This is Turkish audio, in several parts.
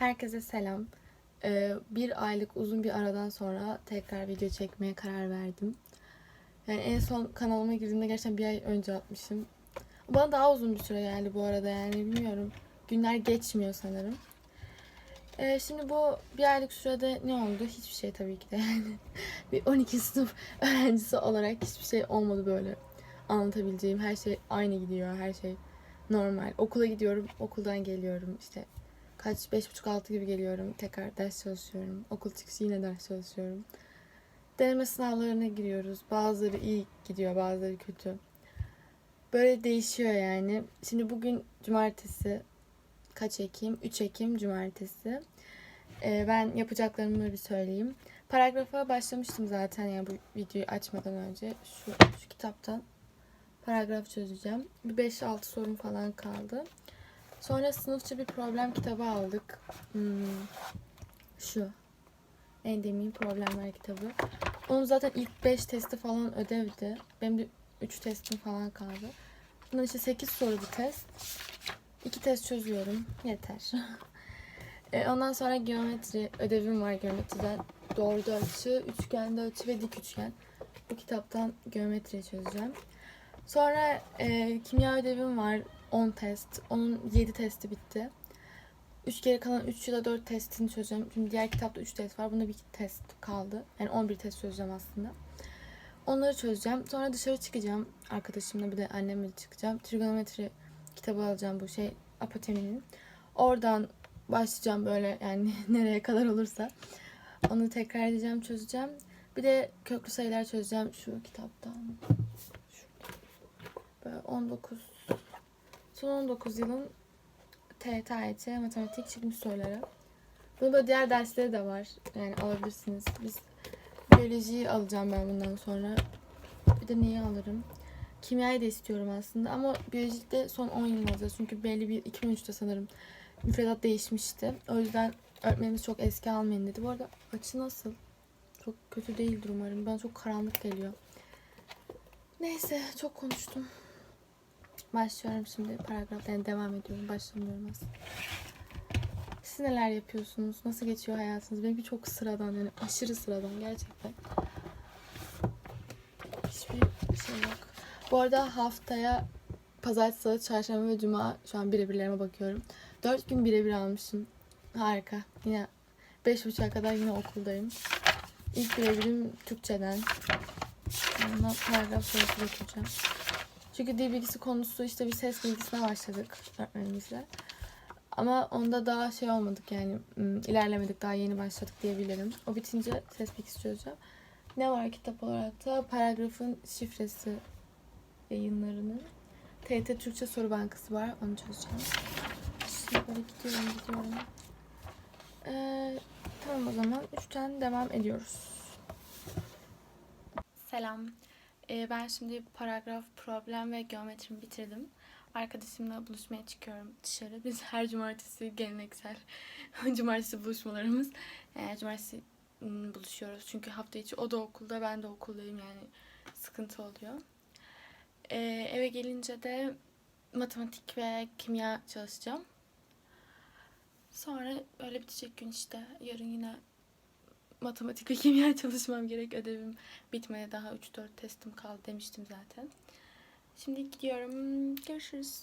Herkese selam. Ee, bir aylık uzun bir aradan sonra tekrar video çekmeye karar verdim. Yani en son kanalıma girdiğimde gerçekten bir ay önce atmışım. Bana daha uzun bir süre geldi bu arada yani bilmiyorum. Günler geçmiyor sanırım. Ee, şimdi bu bir aylık sürede ne oldu? Hiçbir şey tabii ki de yani. bir 12 sınıf öğrencisi olarak hiçbir şey olmadı böyle. Anlatabileceğim her şey aynı gidiyor. Her şey normal. Okula gidiyorum, okuldan geliyorum. işte kaç, beş buçuk altı gibi geliyorum. Tekrar ders çalışıyorum. Okul çıkışı yine ders çalışıyorum. Deneme sınavlarına giriyoruz. Bazıları iyi gidiyor, bazıları kötü. Böyle değişiyor yani. Şimdi bugün cumartesi. Kaç Ekim? 3 Ekim cumartesi. Ee, ben yapacaklarımı bir söyleyeyim. Paragrafa başlamıştım zaten yani bu videoyu açmadan önce. Şu, şu kitaptan paragraf çözeceğim. Bir 5-6 sorum falan kaldı. Sonra sınıfça bir problem kitabı aldık. Hmm, şu. Endemik Problemler kitabı. Onun zaten ilk 5 testi falan ödevdi. Benim de 3 testim falan kaldı. Bundan işte 8 soru bir test. 2 test çözüyorum. Yeter. E, Ondan sonra geometri ödevim var geometriden. Doğru açı, üçgende açı ve dik üçgen. Bu kitaptan geometri çözeceğim. Sonra e, kimya ödevim var 10 test. Onun 7 testi bitti. 3 geri kalan 3 ya da 4 testini çözeceğim. Şimdi diğer kitapta 3 test var. Bunda bir test kaldı. Yani 11 test çözeceğim aslında. Onları çözeceğim. Sonra dışarı çıkacağım. Arkadaşımla bir de annemle çıkacağım. Trigonometri kitabı alacağım bu şey Apotemi'nin. Oradan başlayacağım böyle yani nereye kadar olursa. Onu tekrar edeceğim, çözeceğim. Bir de köklü sayılar çözeceğim şu kitaptan. Böyle 19 son 19 yılın TYT, matematik çıkmış soruları. Bunun böyle diğer dersleri de var. Yani alabilirsiniz. Biz biyolojiyi alacağım ben bundan sonra. Bir de neyi alırım? Kimyayı da istiyorum aslında ama biyolojide son 10 yıl alacağız. Çünkü belli bir 2013'te sanırım müfredat değişmişti. O yüzden öğretmenimiz çok eski almayın dedi. Bu arada açı nasıl? Çok kötü değildir umarım. Bana çok karanlık geliyor. Neyse çok konuştum. Başlıyorum şimdi paragraflarına devam ediyorum. Başlamıyorum aslında. Siz neler yapıyorsunuz? Nasıl geçiyor hayatınız? Benimki çok sıradan yani aşırı sıradan gerçekten. Hiçbir şey yok. Bu arada haftaya pazartesi, salı, çarşamba ve cuma şu an birebirlerime bakıyorum. Dört gün birebir almışım. Harika. Yine beş buçuğa kadar yine okuldayım. İlk birebirim Türkçeden. Ondan paragraf sorusu bakacağım. Çünkü dil bilgisi konusu işte bir ses bilgisine başladık öğretmenimizle. Ama onda daha şey olmadık yani ilerlemedik daha yeni başladık diyebilirim. O bitince ses bilgisi çözeceğim. Ne var kitap olarak da paragrafın şifresi yayınlarını. TRT Türkçe Soru Bankası var onu çözeceğim. Şimdi böyle gidiyorum gidiyorum. Ee, tamam o zaman üçten devam ediyoruz. Selam. Ee, ben şimdi paragraf, problem ve geometrimi bitirdim. Arkadaşımla buluşmaya çıkıyorum dışarı. Biz her cumartesi geleneksel cumartesi buluşmalarımız. Ee, cumartesi buluşuyoruz. Çünkü hafta içi o da okulda, ben de okuldayım yani sıkıntı oluyor. Ee, eve gelince de matematik ve kimya çalışacağım. Sonra öyle bitecek gün işte. Yarın yine matematik ve kimya çalışmam gerek. Ödevim bitmedi. Daha 3-4 testim kaldı demiştim zaten. Şimdi gidiyorum. Görüşürüz.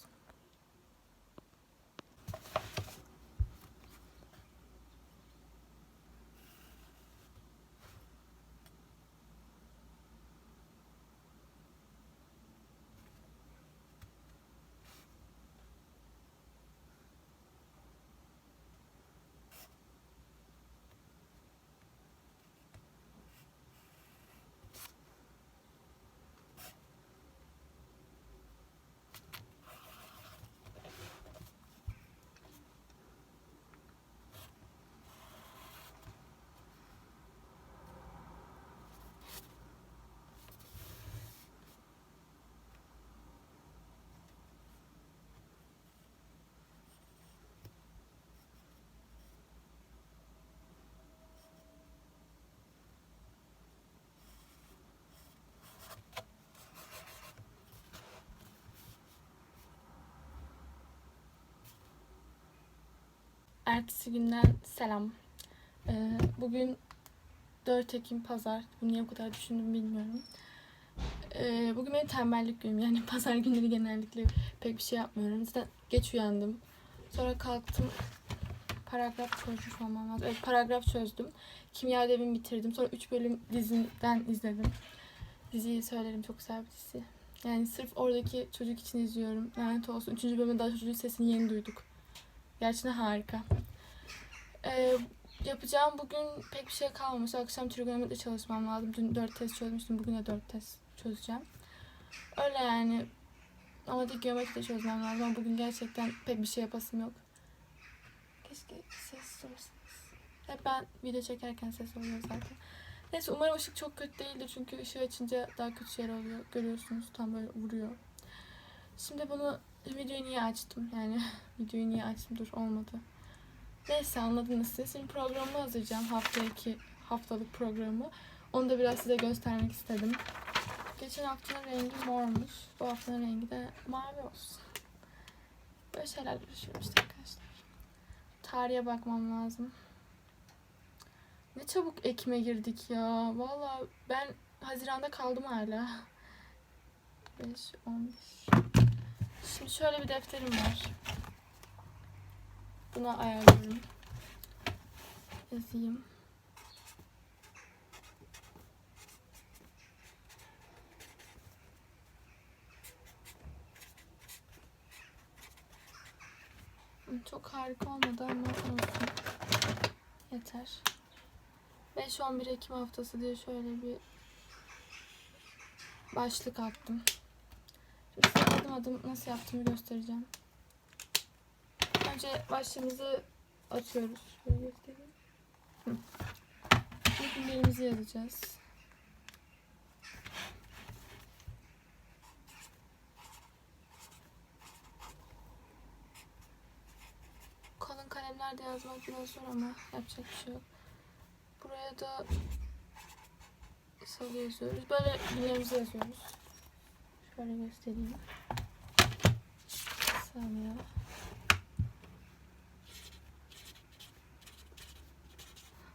Ertesi günden selam. Ee, bugün 4 Ekim Pazar. Bunu niye bu kadar düşündüm bilmiyorum. Ee, bugün benim tembellik günüm. Yani pazar günleri genellikle pek bir şey yapmıyorum. Zaten geç uyandım. Sonra kalktım. Paragraf çözmüş olmam lazım. Evet paragraf çözdüm. Kimya ödevimi bitirdim. Sonra 3 bölüm diziden izledim. Diziyi söylerim çok güzel bir dizi. Yani sırf oradaki çocuk için izliyorum. Lanet olsun. Üçüncü bölümde daha çocuğun sesini yeni duyduk. Gerçekten harika. Ee, yapacağım bugün pek bir şey kalmamış. Akşam trigonometre çalışmam lazım. Dün 4 test çözmüştüm. Bugün de 4 test çözeceğim. Öyle yani. Ama da geometri de çözmem lazım. Ama bugün gerçekten pek bir şey yapasım yok. Keşke ses olursanız. Hep ben video çekerken ses oluyor zaten. Neyse umarım ışık çok kötü değildir. Çünkü ışığı açınca daha kötü şeyler oluyor. Görüyorsunuz tam böyle vuruyor. Şimdi bunu videoyu niye açtım? Yani videoyu niye açtım? Dur olmadı. Neyse anladınız siz. Şimdi programı hazırlayacağım. Haftaki haftalık programı. Onu da biraz size göstermek istedim. Geçen haftanın rengi mormuş. Bu haftanın rengi de mavi olsun. Böyle şeyler işte arkadaşlar. Tarihe bakmam lazım. Ne çabuk Ekim'e girdik ya. Valla ben Haziran'da kaldım hala. 5, 11. Şimdi şöyle bir defterim var. Buna ayarlıyorum. Yazayım. Çok harika olmadı ama olsun. Yeter. 5-11 Ekim haftası diye şöyle bir başlık attım. Adım nasıl yaptığımı göstereceğim. Önce başlığımızı atıyoruz. Şöyle göstereyim. Günlerimizi yazacağız. Kalın kalemlerde yazmak biraz zor ama yapacak bir şey yok. Buraya da salı yazıyoruz. Böyle günlerimizi yazıyoruz. Şöyle göstereyim. Saniye.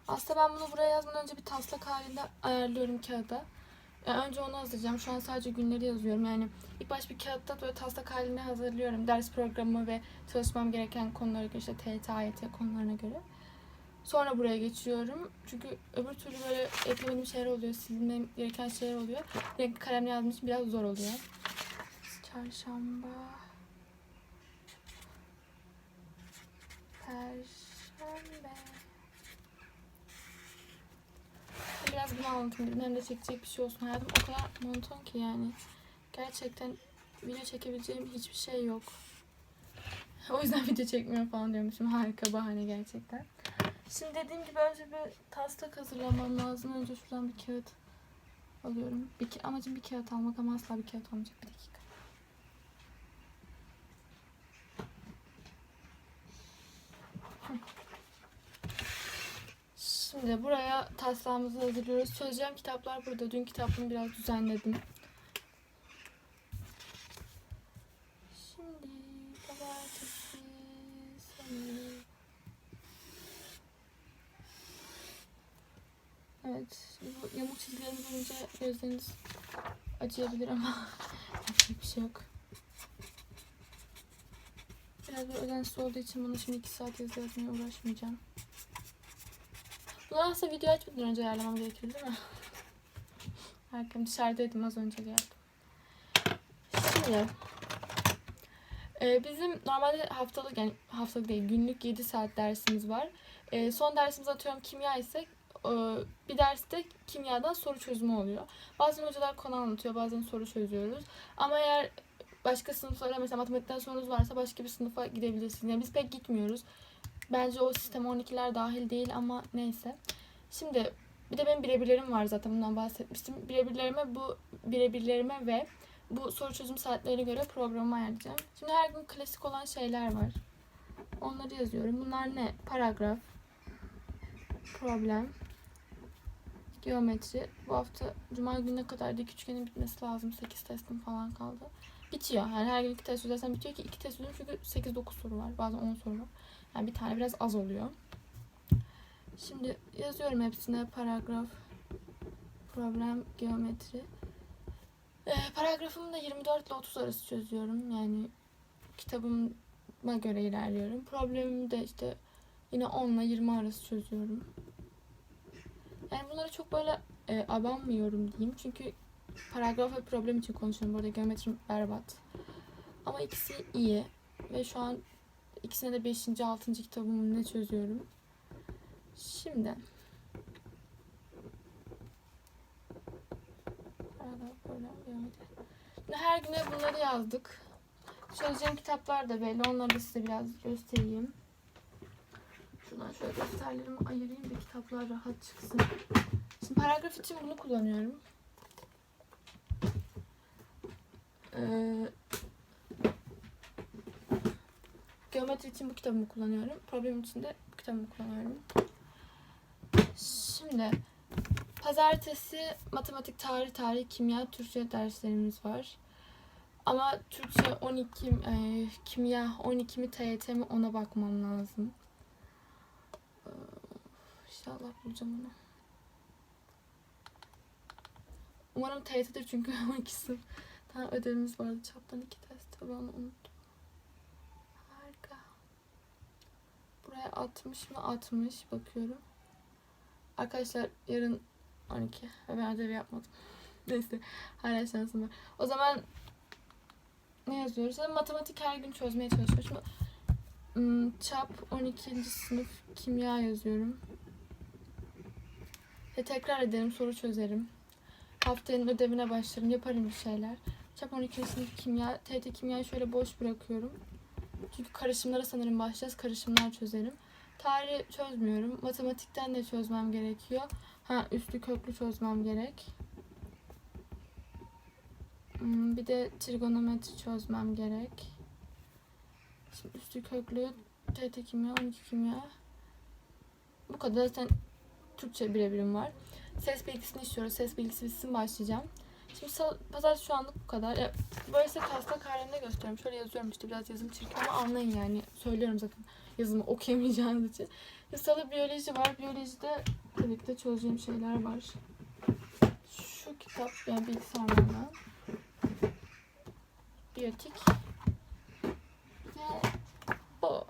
Aslında ben bunu buraya yazmadan önce bir taslak halinde ayarlıyorum kağıda. Yani önce onu hazırlayacağım. Şu an sadece günleri yazıyorum. Yani ilk baş bir kağıtta böyle taslak halinde hazırlıyorum. Ders programı ve çalışmam gereken konulara göre işte TYT, AYT konularına göre. Sonra buraya geçiyorum. Çünkü öbür türlü böyle eklemediğim şeyler oluyor. Silmem gereken şeyler oluyor. Renkli kalemle yazdığım biraz zor oluyor. Çarşamba. Perşembe. Biraz bunu anlatayım. Hem de çekecek bir şey olsun. Hayatım o kadar monoton ki yani. Gerçekten video çekebileceğim hiçbir şey yok. O yüzden video çekmiyor falan diyormuşum. Harika bahane gerçekten. Şimdi dediğim gibi önce bir taslak hazırlamam lazım. Önce şuradan bir kağıt alıyorum. Bir, amacım bir kağıt almak ama asla bir kağıt olmayacak. Bir dakika. Şimdi buraya taslağımızı hazırlıyoruz. Çözeceğim kitaplar burada. Dün kitabımı biraz düzenledim. Şimdi pazartesi, salı, Evet, bu yamuk çizgilerimi görünce gözleriniz acıyabilir ama yapacak bir şey yok. Biraz bir ödensiz olduğu için bunu şimdi 2 saat yazı uğraşmayacağım. Bunu aslında video açmadan önce ayarlamam gerekiyor değil mi? Harika, dışarıdaydım az önce geldim. Şimdi e, bizim normalde haftalık yani haftalık değil günlük 7 saat dersimiz var. E, son dersimiz atıyorum kimya ise e, bir derste kimyadan soru çözümü oluyor. Bazen hocalar konu anlatıyor, bazen soru çözüyoruz. Ama eğer başka sınıflara mesela matematikten sorunuz varsa başka bir sınıfa gidebilirsiniz. Yani biz pek gitmiyoruz. Bence o sisteme 12'ler dahil değil ama neyse. Şimdi bir de benim birebirlerim var zaten bundan bahsetmiştim. Birebirlerime bu birebirlerime ve bu soru çözüm saatlerine göre programı ayarlayacağım. Şimdi her gün klasik olan şeyler var. Onları yazıyorum. Bunlar ne? Paragraf, problem, geometri. Bu hafta cuma gününe kadar dik üçgenin bitmesi lazım. 8 testim falan kaldı. Bitiyor. Yani her gün 2 test çözersen bitiyor ki 2 test çözüyorum çünkü 8-9 soru var. Bazen 10 soru var. Yani bir tane biraz az oluyor. Şimdi yazıyorum hepsine paragraf, problem, geometri. Ee, paragrafımı da 24 ile 30 arası çözüyorum. Yani kitabıma göre ilerliyorum. Problemimi de işte yine 10 ile 20 arası çözüyorum. Yani bunları çok böyle e, abanmıyorum diyeyim. Çünkü paragraf ve problem için konuşuyorum. Burada geometrim berbat. Ama ikisi iyi. Ve şu an ikisine de 5. 6. kitabımı ne çözüyorum. Şimdi her güne bunları yazdık. Çözeceğim kitaplar da belli. Onları da size biraz göstereyim. Şuradan şöyle defterlerimi ayırayım da kitaplar rahat çıksın. Şimdi paragraf için bunu kullanıyorum. Ee, geometri için bu kitabımı kullanıyorum. Problem için de bu kitabımı kullanıyorum. Şimdi pazartesi matematik, tarih, tarih, kimya, Türkçe derslerimiz var. Ama Türkçe 12, e, kimya 12 mi TYT mi ona bakmam lazım. Ee, İnşallah bulacağım onu. Umarım TYT'dir çünkü 12'si. Tane ödevimiz vardı. Çaptan iki test. Tabii onu unuttum. Harika. Buraya 60 mı? 60 bakıyorum. Arkadaşlar yarın 12 ve ben ödevi yapmadım. Neyse hala şansım var. O zaman ne yazıyoruz? Matematik her gün çözmeye çalışıyoruz. Şimdi, ım, çap 12. sınıf kimya yazıyorum. Ve tekrar ederim soru çözerim. Haftanın ödevine başlarım yaparım bir şeyler. Çap 12. sınıf kimya. TT kimyayı şöyle boş bırakıyorum. Çünkü karışımlara sanırım başlayacağız. Karışımlar çözerim. Tarih çözmüyorum. Matematikten de çözmem gerekiyor. Ha üstü köklü çözmem gerek. Hmm, Bir de trigonometri çözmem gerek. Şimdi üstü köklü TT kimya, 12 kimya. Bu kadar zaten Türkçe birebirim var. Ses bilgisini istiyoruz. Ses bilgisi bitsin başlayacağım. Şimdi sal- pazartesi şu anlık bu kadar. Ya, böyle size taslak halinde gösteriyorum. Şöyle yazıyorum işte biraz yazım çirkin ama anlayın yani. Söylüyorum zaten yazımı okuyamayacağınız için. Şimdi salı biyoloji var. Biyolojide birlikte çözeceğim şeyler var. Şu kitap yani bilgisayar mühendisliği. Biyotik. Ve bu.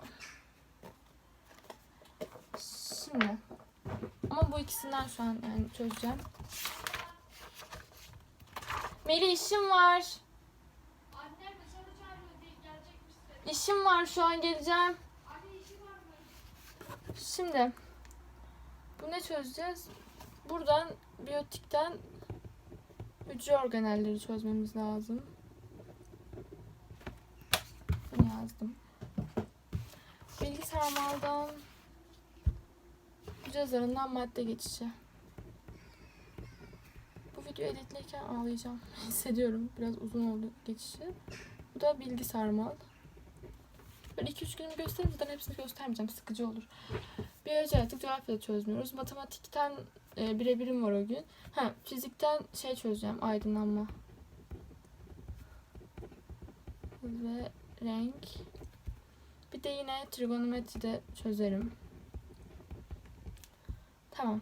Şimdi. Ama bu ikisinden şu an yani çözeceğim. Meli işim var. Annem dışarı çağırıyor diye gelecekmişsin. İşim var şu an geleceğim. Anne işi var mı? Şimdi bu ne çözeceğiz? Buradan biyotikten hücre organelleri çözmemiz lazım. Bunu yazdım. Bilgisayar maldan hücre zarından madde geçişi. Videoyu editlerken ağlayacağım. Hissediyorum. Biraz uzun oldu geçişi. Bu da bilgi sarmal. Ben 2-3 günümü göstereyim. Zaten hepsini göstermeyeceğim. Sıkıcı olur. Biyoloji artık coğrafya çözmüyoruz. Matematikten e, birebirim var o gün. Ha, fizikten şey çözeceğim. Aydınlanma. Ve renk. Bir de yine trigonometride çözerim. Tamam.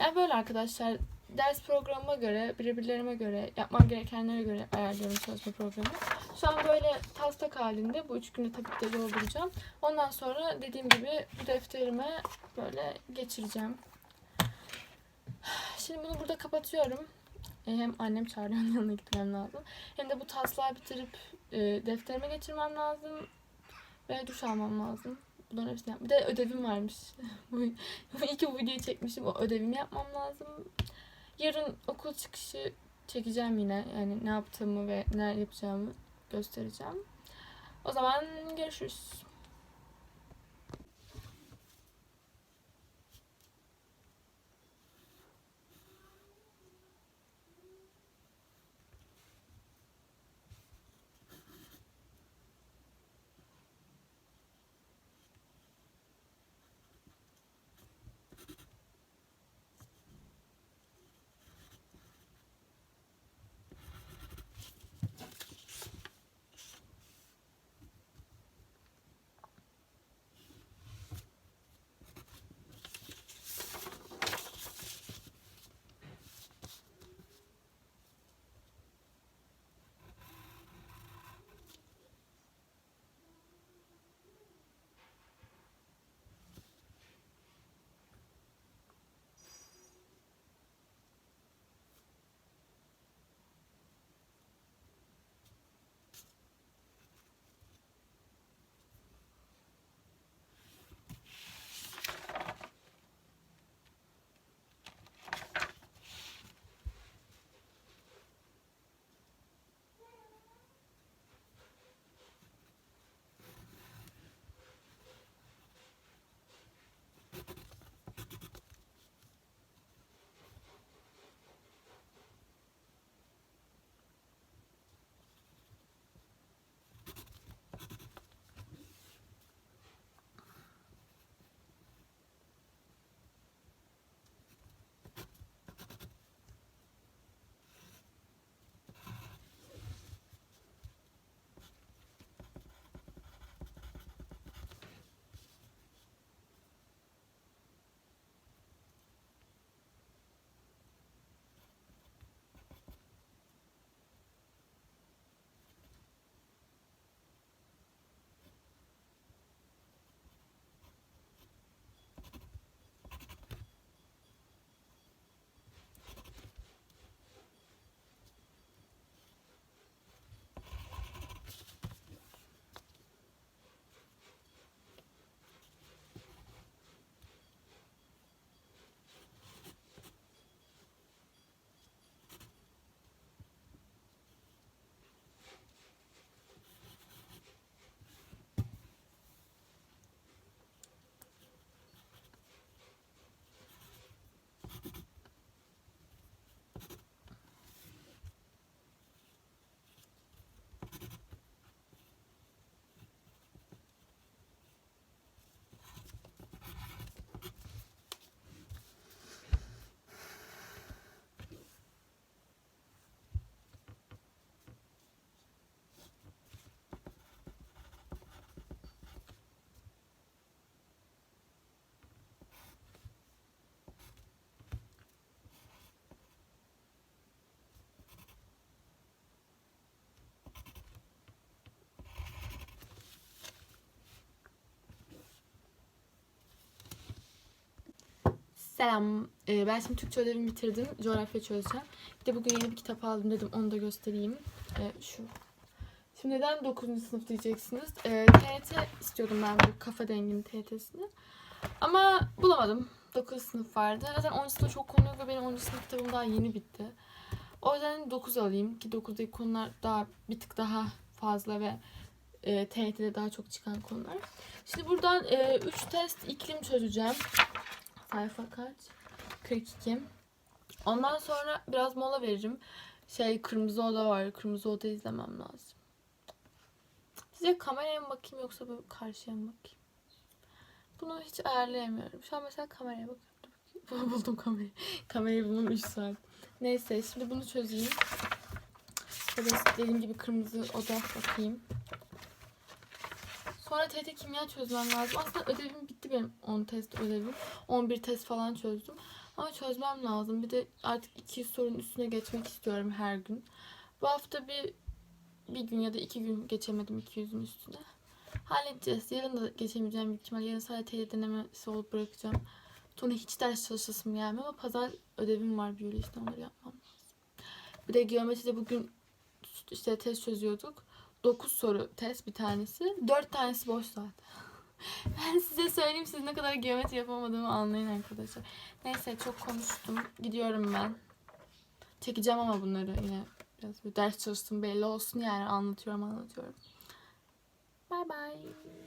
Yani böyle arkadaşlar ders programıma göre, birebirlerime göre, yapmam gerekenlere göre ayarlıyorum çalışma programı. Şu an böyle taslak halinde bu üç günü tabii ki dolduracağım. Ondan sonra dediğim gibi bu defterime böyle geçireceğim. Şimdi bunu burada kapatıyorum. E, Hem annem çağırıyor yanına gitmem lazım. Hem de bu taslağı bitirip e, defterime geçirmem lazım. Ve duş almam lazım. Bunların hepsini yap. Bir de ödevim varmış. bu iki bu videoyu çekmişim. O ödevimi yapmam lazım. Yarın okul çıkışı çekeceğim yine. Yani ne yaptığımı ve neler yapacağımı göstereceğim. O zaman görüşürüz. Selam. Ee, ben şimdi Türkçe ödevimi bitirdim. Coğrafya çözeceğim. Bir de bugün yeni bir kitap aldım dedim. Onu da göstereyim. Ee, şu. Şimdi neden 9. sınıf diyeceksiniz. Ee, TYT istiyordum ben bu kafa denginin TYT'sini. Ama bulamadım. 9 sınıf vardı. Zaten 10. sınıfta çok konu yok ve benim 10. sınıf kitabım daha yeni bitti. O yüzden 9 alayım ki 9'daki konular daha bir tık daha fazla ve e, TYT'de daha çok çıkan konular. Şimdi buradan 3 test iklim çözeceğim. Sayfa kaç? 42. Ondan sonra biraz mola veririm. Şey Kırmızı Oda var. Kırmızı Oda izlemem lazım. Size kameraya mı bakayım yoksa böyle karşıya mı bakayım? Bunu hiç ayarlayamıyorum. Şu an mesela kameraya bakıyorum. Buldum kamerayı. Kamerayı bulmam 3 saat. Neyse şimdi bunu çözeyim. Böyle dediğim gibi kırmızı oda bakayım. Sonra TET kimya çözmem lazım. Aslında ödevim bitti benim 10 test ödevim. 11 test falan çözdüm. Ama çözmem lazım. Bir de artık 200 sorunun üstüne geçmek istiyorum her gün. Bu hafta bir bir gün ya da iki gün geçemedim 200'ün üstüne. Halledeceğiz. Yarın da geçemeyeceğim büyük ihtimal. Yarın sadece TET denemesi olup bırakacağım. Sonra hiç ders çalışasım gelmiyor ama pazar ödevim var biyolojide onları yapmam lazım. Bir de geometride bugün işte test çözüyorduk. 9 soru test bir tanesi. 4 tanesi boş zaten. ben size söyleyeyim siz ne kadar geometri yapamadığımı anlayın arkadaşlar. Neyse çok konuştum. Gidiyorum ben. Çekeceğim ama bunları yine biraz bir ders çalıştım belli olsun yani anlatıyorum anlatıyorum. Bye bye.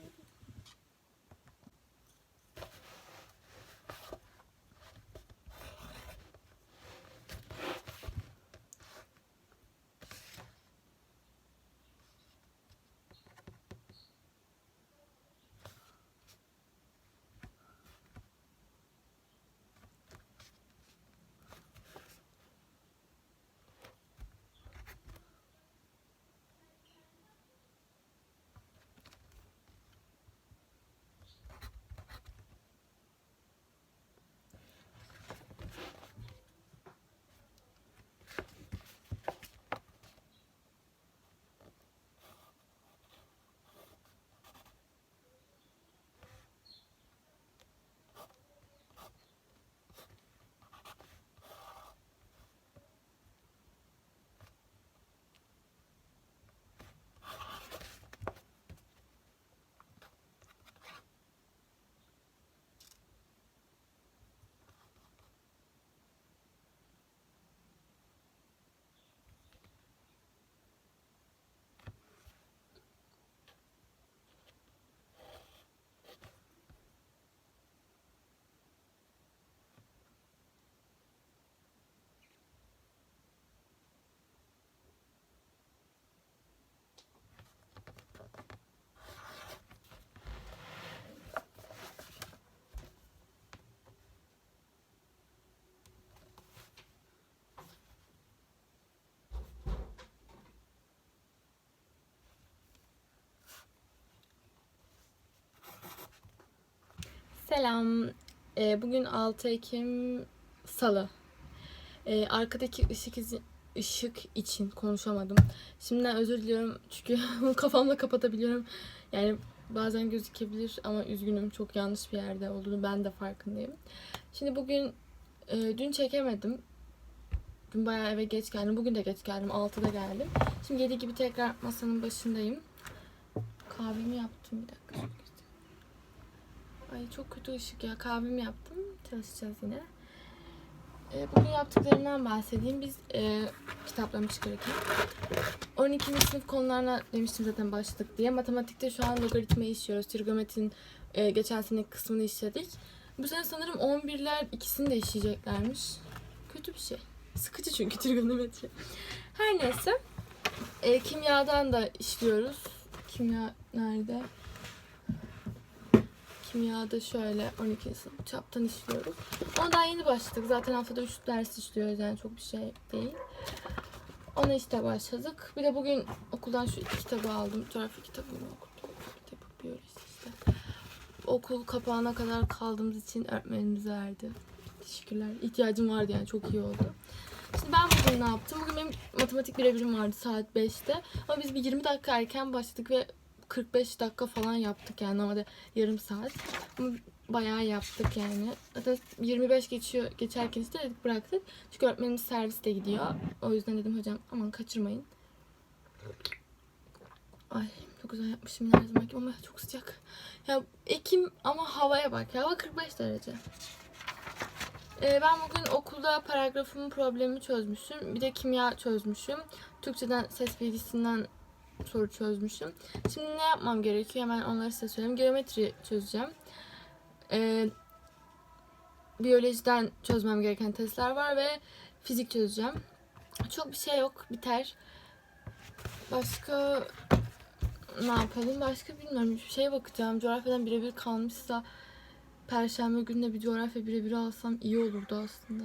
Selam. Ee, bugün 6 Ekim Salı. Ee, arkadaki ışık izi, ışık için konuşamadım. Şimdiden özür diliyorum çünkü kafamla kapatabiliyorum. Yani bazen gözükebilir ama üzgünüm çok yanlış bir yerde olduğunu ben de farkındayım. Şimdi bugün e, dün çekemedim. Dün bayağı eve geç geldim. Bugün de geç geldim. 6'da geldim. Şimdi 7 gibi tekrar masanın başındayım. Kahvemi yaptım bir dakika. Ay çok kötü ışık ya. Kahvemi yaptım. Çalışacağız yine. Ee, bugün yaptıklarımdan bahsedeyim. Biz e, kitaplarımı çıkarırken 12. sınıf konularına demiştim zaten başladık diye. Matematikte şu an logaritmayı işliyoruz. Trigonometrinin e, geçen seneki kısmını işledik. Bu sene sanırım 11'ler ikisini de işleyeceklermiş. Kötü bir şey. Sıkıcı çünkü trigonometri. Her neyse. E, kimyadan da işliyoruz. Kimya nerede? Kimyada şöyle 12 sınıf çaptan işliyoruz. Ona daha yeni başladık. Zaten haftada 3 ders işliyoruz yani çok bir şey değil. Ona işte başladık. Bir de bugün okuldan şu iki kitabı aldım. Coğrafya kitabını okudum. Kitap biyoloji işte. Okul kapağına kadar kaldığımız için öğretmenimiz verdi. Teşekkürler. İhtiyacım vardı yani çok iyi oldu. Şimdi ben bugün ne yaptım? Bugün benim matematik birebirim vardı saat 5'te. Ama biz bir 20 dakika erken başladık ve 45 dakika falan yaptık yani normalde yarım saat. Ama bayağı yaptık yani. Hatta 25 geçiyor geçerken işte dedik bıraktık. Çünkü öğretmenimiz serviste gidiyor. O yüzden dedim hocam aman kaçırmayın. Ay çok güzel yapmışım her ama çok sıcak. Ya Ekim ama havaya bak. Hava 45 derece. Ee, ben bugün okulda paragrafımın problemini çözmüşüm. Bir de kimya çözmüşüm. Türkçeden ses bilgisinden soru çözmüşüm. Şimdi ne yapmam gerekiyor? Hemen onları size söyleyeyim. Geometri çözeceğim. Ee, biyolojiden çözmem gereken testler var ve fizik çözeceğim. Çok bir şey yok. Biter. Başka ne yapalım? Başka bilmiyorum. Hiçbir şeye bakacağım. Coğrafyadan birebir kalmışsa Perşembe günü de bir coğrafya birebir alsam iyi olurdu aslında.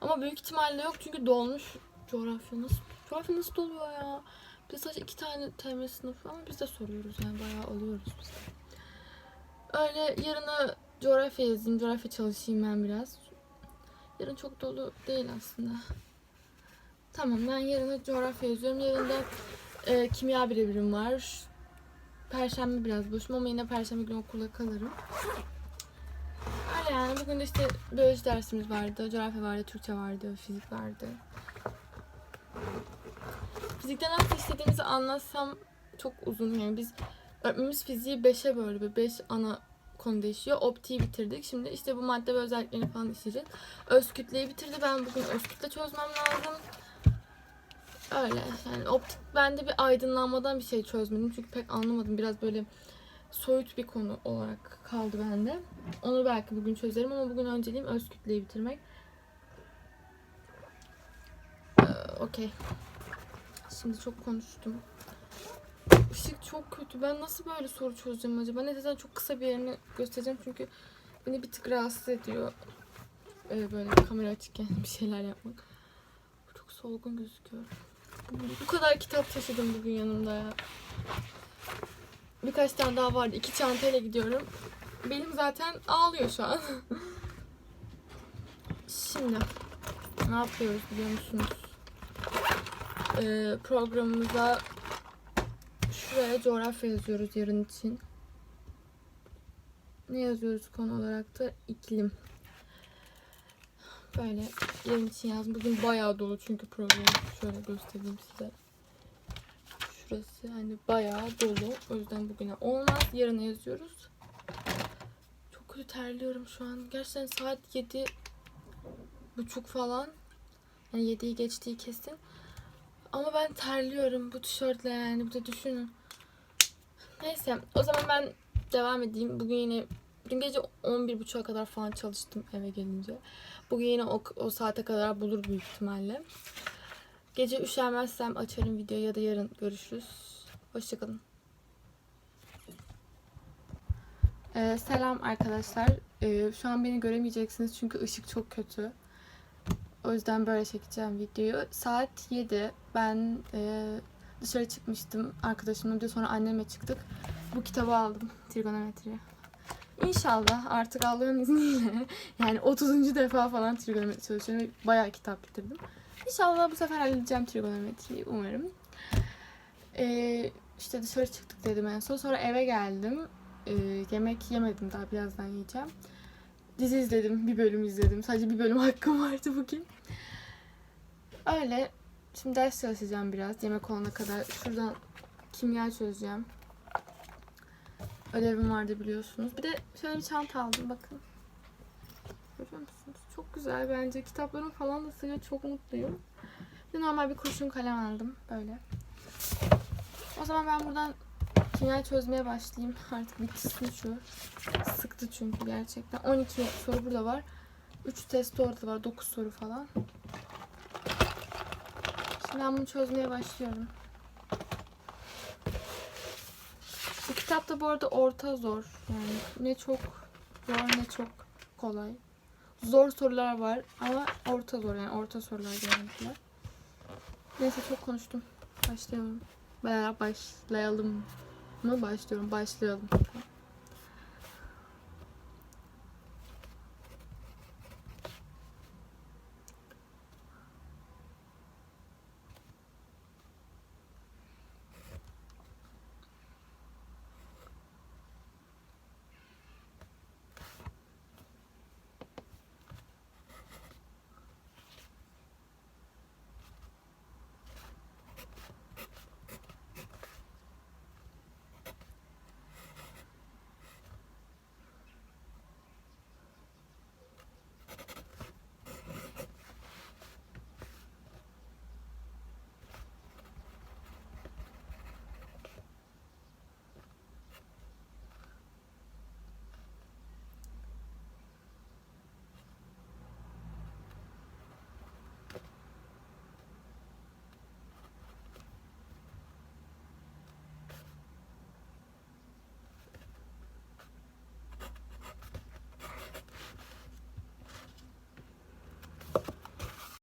Ama büyük ihtimalle yok çünkü dolmuş coğrafya nasıl coğrafya nasıl doluyor ya? De sadece iki tane TM sınıfı ama biz de soruyoruz yani bayağı alıyoruz biz de. Öyle yarına coğrafya yazayım, coğrafya çalışayım ben biraz. Yarın çok dolu değil aslında. Tamam ben yarına coğrafya yazıyorum. Yarın da e, kimya birebirim var. Perşembe biraz boşum ama yine perşembe günü okulda kalırım. Öyle yani bugün de işte biyoloji dersimiz vardı, coğrafya vardı, Türkçe vardı, fizik vardı. Fizikte nasıl istediğimizi anlatsam çok uzun yani biz öğretmenimiz fiziği 5'e böldü. 5 ana konu değişiyor. Optiği bitirdik. Şimdi işte bu madde ve özelliklerini falan işleyeceğiz. Öz kütleyi bitirdi. Ben bugün öz kütle çözmem lazım. Öyle yani optik bende bir aydınlanmadan bir şey çözmedim. Çünkü pek anlamadım. Biraz böyle soyut bir konu olarak kaldı bende. Onu belki bugün çözerim ama bugün önceliğim öz kütleyi bitirmek. Ee, Okey. Şimdi çok konuştum. Işık çok kötü. Ben nasıl böyle soru çözeceğim acaba? Neyse zaten çok kısa bir yerini göstereceğim çünkü beni bir tık rahatsız ediyor. Ee, böyle kamera açıkken bir şeyler yapmak. Çok solgun gözüküyorum. Bu kadar kitap taşıdım bugün yanımda ya. Birkaç tane daha vardı. İki çantayla gidiyorum. Benim zaten ağlıyor şu an. Şimdi ne yapıyoruz biliyor musunuz? Ee, programımıza şuraya coğrafya yazıyoruz yarın için. Ne yazıyoruz konu olarak da iklim. Böyle yarın için yazdım. Bugün bayağı dolu çünkü program. Şöyle göstereyim size. Şurası hani bayağı dolu. O yüzden bugüne olmaz. Yarına yazıyoruz. Çok kötü terliyorum şu an. Gerçekten saat yedi buçuk falan. Yani yediyi geçtiği kesin. Ama ben terliyorum bu tişörtle yani. Bir de düşünün. Neyse o zaman ben devam edeyim. Bugün yine dün gece 11.30'a kadar falan çalıştım eve gelince. Bugün yine o, o saate kadar bulur büyük ihtimalle. Gece üşenmezsem açarım videoyu ya da yarın görüşürüz. Hoşçakalın. Ee, selam arkadaşlar. Ee, şu an beni göremeyeceksiniz çünkü ışık çok kötü. O yüzden böyle çekeceğim videoyu. Saat 7. Ben e, dışarı çıkmıştım arkadaşımla. De sonra annemle çıktık. Bu kitabı aldım. Trigonometri. İnşallah artık Allah'ın izniyle yani 30. defa falan trigonometri çalışıyorum. Bayağı kitap bitirdim. İnşallah bu sefer halledeceğim trigonometriyi umarım. Ee, işte dışarı çıktık dedim en son. Sonra eve geldim. Ee, yemek yemedim daha birazdan yiyeceğim. Dizi izledim. Bir bölüm izledim. Sadece bir bölüm hakkım vardı bugün. Öyle. Şimdi ders çalışacağım biraz. Yemek olana kadar. Şuradan kimya çözeceğim. Ödevim vardı biliyorsunuz. Bir de şöyle bir çanta aldım bakın. Görüyor musunuz? Çok güzel bence. Kitaplarım falan da sığıyor. Çok mutluyum. Bir normal bir kurşun kalem aldım. Böyle. O zaman ben buradan Kimya çözmeye başlayayım. Artık bitsin şu. Sıktı çünkü gerçekten. 12 soru burada var. 3 test orada var. 9 soru falan. Şimdi ben bunu çözmeye başlıyorum. Bu kitapta bu arada orta zor. Yani ne çok zor ne çok kolay. Zor sorular var ama orta zor yani orta sorular genellikle. Neyse çok konuştum. Başlayalım. Beraber başlayalım mı? Başlıyorum. Başlayalım.